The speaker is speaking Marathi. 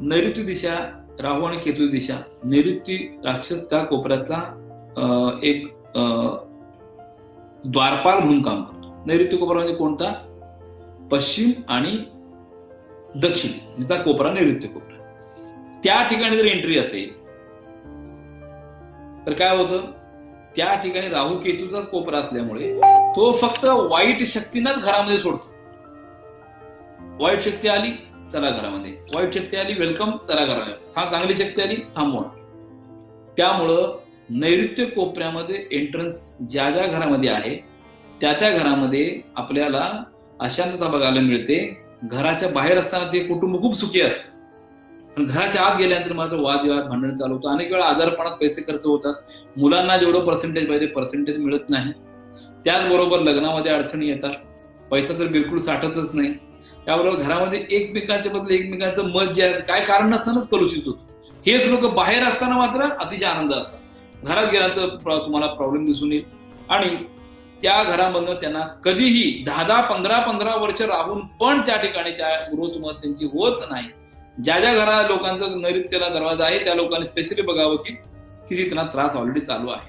नैऋत्य दिशा राहू आणि केतू दिशा नैऋत्य राक्षस त्या कोपऱ्यातला अं, एक अं, द्वारपाल म्हणून काम करतो. नैऋत्य कोपरा म्हणजे कोणता? पश्चिम आणि दक्षिण म्हणजे याचा कोपरा नैऋत्य कोपरा. त्या ठिकाणी जर एंट्री असेल तर काय होतं? त्या ठिकाणी राहू केतूचाच कोपरा असल्यामुळे तो फक्त वाईट शक्तींनाच घरामध्ये सोडतो. वाईट शक्ती आली चला घरामध्ये वाईट शक्ती आली वेलकम चला घरामध्ये हा चांगली शक्ती आली थांबवा त्यामुळं नैऋत्य कोपऱ्यामध्ये एंट्रन्स ज्या ज्या घरामध्ये आहे त्या त्या घरामध्ये आपल्याला अशांतता बघायला मिळते. घराच्या बाहेर असताना ते कुटुंब खूप सुखी असतं. पण घराच्या आत गेल्यानंतर मात्र वादविवाद भांडण चालू होतं अनेक वेळा आजारपणात पैसे खर्च होतात. मुलांना जेवढं पर्सेंटेज पाहिजे पर्सेंटेज मिळत नाही. त्याचबरोबर लग्नामध्ये अडचणी येतात. पैसा तर बिलकुल साठतच नाही. त्याबरोबर घरामध्ये एकमेकांच्या बद्दल एकमेकांचं मत जे आहे काय कारण नसतानाच कलुषित होतं. हेच लोक बाहेर असताना मात्र अतिशय आनंद असतात. घरात गेल्यानंतर तुम्हाला प्रॉब्लेम दिसून येईल. आणि त्या घरामधनं त्यांना कधीही दहा दहा पंधरा पंधरा वर्ष राहून पण त्या ठिकाणी त्या ग्रोथ मत त्यांची होत नाही. ज्या ज्या घरा लोकांचं नैऋत्यला दरवाजा आहे त्या लोकांनी स्पेशली बघावं की किती त्यांना त्रास ऑलरेडी चालू आहे.